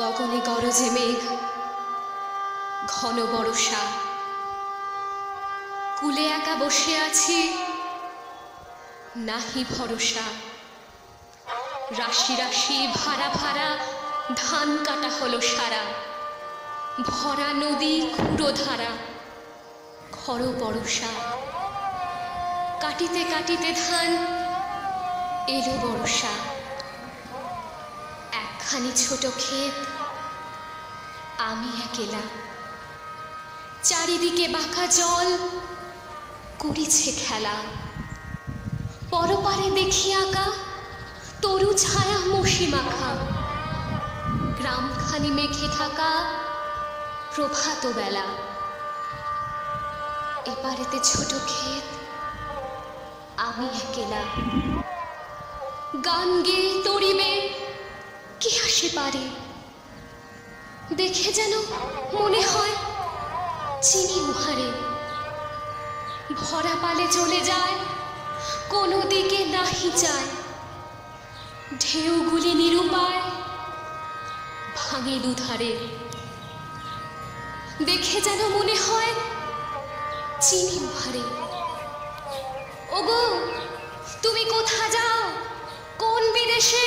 গগনে গরজে মেঘ ঘন বরষা। কুলে একা বসে আছি, নাহি ভরসা। রাশি রাশি ভাড়া ভাড়া ধান কাটা হলো সারা। ভরা নদী খুঁড়ো ধারা খর বরষা। কাটিতে কাটিতে ধান এলো বরষা। একখানি ছোট ক্ষেত। আমি একেলা। চারিদিকে বাঁকা জল করিছে খেলা। পরপারে দেখি আঁকা, তরু ছায়া মশি মাখা। গ্রামখানি মেঘে থাকা প্রভাত বেলা। এপারেতে ছোট ক্ষেত, আমি একেলা। গান গেয়ে তরিবে পারে। দেখে যেন মনে হয় চিনি উহারে ভরা পালে চলে যায়, কোনো দিকে নাহি যায়। ঢেউগুলি নিরুপায় ভাঙে দুধারে। দেখে যেন মনে হয় চিনি উহারে ওগো, তুমি কোথা যাও? কোন বিদেশে?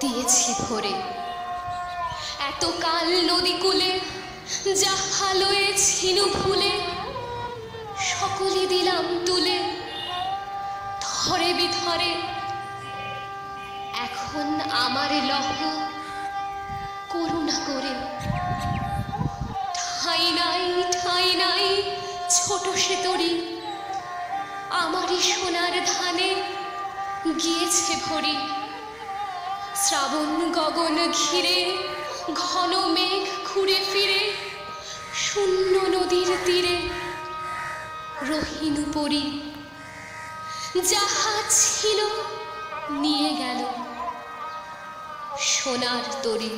দিয়েছি ভরে। এত কাল নদী কূলে যা হালোয়ে ছিনু ভুলে, সকলে দিলাম তুলে, ধরে বিধরে। এখন আমার লহ করুণা করে। ঠাই নাই ঠাই নাই, ছোট সে তরি, আমারই সোনার ধানে গিয়েছে ভরি। শ্রাবণ গগন ঘিরে, ঘন মেঘ ঘুরে ফিরে, শূন্য নদীর তীরে রহিনু পরি। যাহা ছিল নিয়ে গেল সোনার তরী।